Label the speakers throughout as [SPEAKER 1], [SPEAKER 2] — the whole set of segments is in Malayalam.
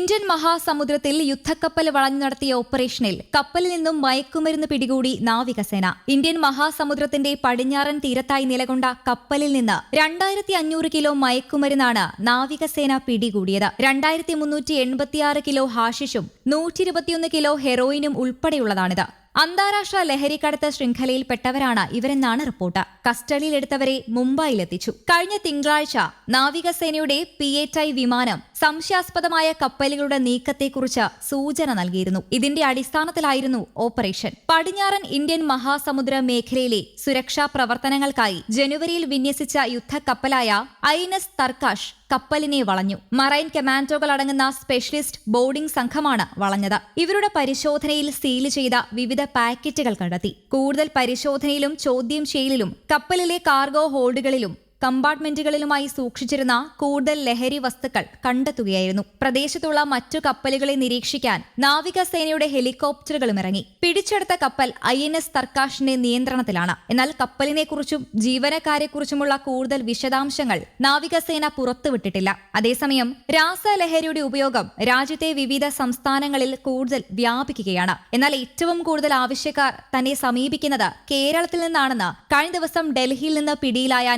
[SPEAKER 1] ഇന്ത്യൻ മഹാസമുദ്രത്തിൽ യുദ്ധക്കപ്പൽ വളഞ്ഞു നടത്തിയ ഓപ്പറേഷനിൽ കപ്പലിൽ നിന്നും മയക്കുമരുന്ന് പിടികൂടി നാവികസേന. ഇന്ത്യൻ മഹാസമുദ്രത്തിന്റെ പടിഞ്ഞാറൻ തീരത്തായി നിലകൊണ്ട കപ്പലിൽ നിന്ന് രണ്ടായിരത്തി അഞ്ഞൂറ് കിലോ മയക്കുമരുന്നാണ് നാവികസേന പിടികൂടിയത്. രണ്ടായിരത്തി മുന്നൂറ്റി എൺപത്തിയാറ് കിലോ ഹാഷിഷും നൂറ്റി ഇരുപത്തിയൊന്ന് കിലോ ഹെറോയിനും ഉൾപ്പെടെയുള്ളതാണിത്. അന്താരാഷ്ട്ര ലഹരിക്കടത്ത് ശൃംഖലയിൽപ്പെട്ടവരാണ് ഇവരെന്നാണ് റിപ്പോർട്ട്. കസ്റ്റഡിയിലെടുത്തവരെ മുംബൈയിലെത്തിച്ചു. കഴിഞ്ഞ തിങ്കളാഴ്ച നാവികസേനയുടെ പി എ വിമാനം സംശയാസ്പദമായ കപ്പലുകളുടെ നീക്കത്തെക്കുറിച്ച് സൂചന നൽകിയിരുന്നു. ഇതിന്റെ അടിസ്ഥാനത്തിലായിരുന്നു ഓപ്പറേഷൻ. പടിഞ്ഞാറൻ ഇന്ത്യൻ മഹാസമുദ്ര മേഖലയിലെ സുരക്ഷാ പ്രവർത്തനങ്ങൾക്കായി ജനുവരിയിൽ വിന്യസിച്ച യുദ്ധക്കപ്പലായ ഐ എൻ എസ് തർക്കാഷ് കപ്പലിനെ വളഞ്ഞു. മറൈൻ കമാൻഡോകൾ അടങ്ങുന്ന സ്പെഷ്യലിസ്റ്റ് ബോർഡിംഗ് സംഘമാണ് വളഞ്ഞത്. ഇവരുടെ പരിശോധനയിൽ സീൽ ചെയ്ത വിവിധ പാക്കറ്റുകൾ കണ്ടെത്തി. കൂടുതൽ പരിശോധനയിലും ചോദ്യം ചെയ്യലിലും കപ്പലിലെ കാർഗോ ഹോൾഡുകളിലും കമ്പാർട്ട്മെന്റുകളിലുമായി സൂക്ഷിച്ചിരുന്ന കൂടുതൽ ലഹരി വസ്തുക്കൾ കണ്ടെത്തുകയായിരുന്നു. പ്രദേശത്തുള്ള മറ്റു കപ്പലുകളെ നിരീക്ഷിക്കാൻ നാവികസേനയുടെ ഹെലികോപ്റ്ററുകളും ഇറങ്ങി. പിടിച്ചെടുത്ത കപ്പൽ ഐ എൻ എസ് തർക്കാഷിന്റെ നിയന്ത്രണത്തിലാണ്. എന്നാൽ കപ്പലിനെക്കുറിച്ചും ജീവനക്കാരെക്കുറിച്ചുമുള്ള കൂടുതൽ വിശദാംശങ്ങൾ നാവികസേന പുറത്തുവിട്ടിട്ടില്ല. അതേസമയം രാസലഹരിയുടെ ഉപയോഗം രാജ്യത്തെ വിവിധ സംസ്ഥാനങ്ങളിൽ കൂടുതൽ വ്യാപിക്കുകയാണ്. എന്നാൽ ഏറ്റവും കൂടുതൽ ആവശ്യക്കാർ തന്നെ സമീപിക്കുന്നത് കേരളത്തിൽ നിന്നാണെന്ന് കഴിഞ്ഞ ദിവസം ഡൽഹിയിൽ നിന്ന് പിടിയിലായ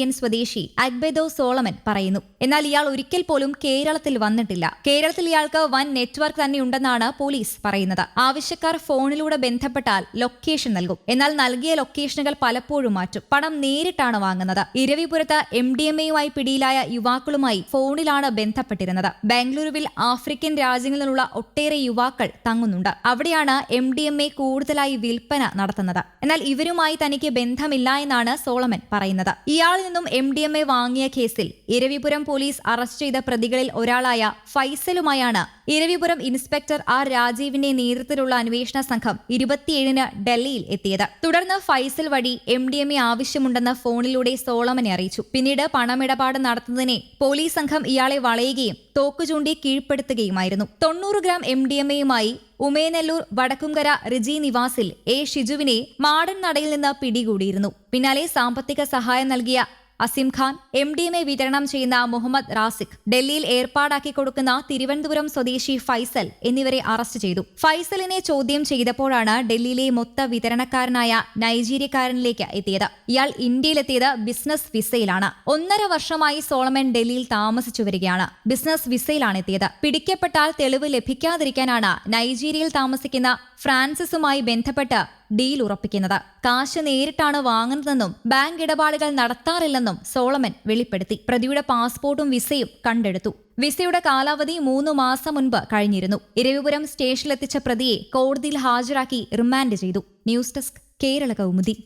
[SPEAKER 1] നൈജീരിയൻ സ്വദേശി അഗ്ബെദോ സോളമൻ പറയുന്നു. എന്നാൽ ഇയാൾ ഒരിക്കൽ പോലും കേരളത്തിൽ വന്നിട്ടില്ല. കേരളത്തിൽ ഇയാൾക്ക് വൻ നെറ്റ്വർക്ക് തന്നെ ഉണ്ടെന്നാണ് പോലീസ് പറയുന്നത്. ആവശ്യക്കാർ ഫോണിലൂടെ ബന്ധപ്പെട്ടാൽ ലൊക്കേഷൻ നൽകും. എന്നാൽ നൽകിയ ലൊക്കേഷനുകൾ പലപ്പോഴും മാറ്റും. പണം നേരിട്ടാണ് വാങ്ങുന്നത്. ഇരവിപുരത്ത് എം ഡി എം എയുമായി പിടിയിലായ യുവാക്കളുമായി ഫോണിലാണ് ബന്ധപ്പെട്ടിരുന്നത്. ബാംഗ്ലൂരുവിൽ ആഫ്രിക്കൻ രാജ്യങ്ങളിൽ നിന്നുള്ള ഒട്ടേറെ യുവാക്കൾ തങ്ങുന്നുണ്ട്. അവിടെയാണ് എം ഡി എം എ കൂടുതലായി വിൽപ്പന നടത്തുന്നത്. എന്നാൽ ഇവരുമായി തനിക്ക് ബന്ധമില്ല എന്നാണ് സോളമൻ പറയുന്നത്. ഇയാളിൽ നിന്നും എം ഡി എം എ വാങ്ങിയ കേസിൽ ഇരവിപുരം പോലീസ് അറസ്റ്റ് ചെയ്ത പ്രതികളിൽ ഒരാളായ ഫൈസലുമായാണ് ഇരവിപുരം ഇൻസ്പെക്ടർ ആർ രാജീവിന്റെ നേതൃത്വത്തിലുള്ള അന്വേഷണ സംഘം ഇരുപത്തിയേഴിന് ഡൽഹിയിൽ എത്തിയത്. തുടർന്ന് ഫൈസൽ വഴി എം ഡി എം എ ആവശ്യമുണ്ടെന്ന് ഫോണിലൂടെ സോളമനെ അറിയിച്ചു. പിന്നീട് പണമിടപാട് നടത്തുന്നതിനെ പോലീസ് സംഘം ഇയാളെ വളയുകയും തോക്ക് ചൂണ്ടി കീഴ്പ്പെടുത്തുകയുമായിരുന്നു. തൊണ്ണൂറ് ഗ്രാം എം ഡി എം എയുമായി ഉമേനെല്ലൂർ വടക്കുംകര റിജി നിവാസിൽ എ ഷിജുവിനെ മാടൻ നടയിൽ നിന്ന് പിടികൂടിയിരുന്നു. പിന്നാലെ സാമ്പത്തിക സഹായം നൽകിയ Asim Khan M D M A വിതരണം ചെയ്യുന്ന മുഹമ്മദ് റാസിഖ് ഡൽഹിയിൽ ഏർപ്പാടാക്കി കൊടുക്കുന്ന തിരുവനന്തപുരം സ്വദേശി ഫൈസൽ എന്നിവരെ അറസ്റ്റ് ചെയ്തു. ഫൈസലിനെ ചോദ്യം ചെയ്തപ്പോഴാണ് ഡൽഹിയിലെ മൊത്ത വിതരണക്കാരനായ നൈജീരിയക്കാരനിലേക്ക് എത്തിയത്. ഇയാൾ ഇന്ത്യയിലെത്തിയത് ബിസിനസ് വിസയിലാണ്. ഒന്നര വർഷമായി സോളമൻ ഡൽഹിയിൽ താമസിച്ചു വരികയാണ്. ബിസിനസ് വിസയിലാണ് എത്തിയത്. പിടിക്കപ്പെട്ടാൽ തെളിവ് ലഭിക്കാതിരിക്കാനാണ് നൈജീരിയയിൽ താമസിക്കുന്ന ഫ്രാൻസിസുമായി ബന്ധപ്പെട്ട് ഡീൽ ഉറപ്പിക്കുന്നത്. കാശ് നേരിട്ടാണ് വാങ്ങുന്നതെന്നും ബാങ്ക് ഇടപാടുകൾ നടത്താറില്ലെന്നും സോളമൻ വെളിപ്പെടുത്തി. പ്രതിയുടെ പാസ്പോർട്ടും വിസയും കണ്ടെടുത്തു. വിസയുടെ കാലാവധി മൂന്ന് മാസം മുൻപ് കഴിഞ്ഞിരുന്നു. ഇരവിപുരം സ്റ്റേഷനിലെത്തിച്ച പ്രതിയെ കോടതിയിൽ ഹാജരാക്കി റിമാൻഡ് ചെയ്തു. News desk Kerala Kaumudi.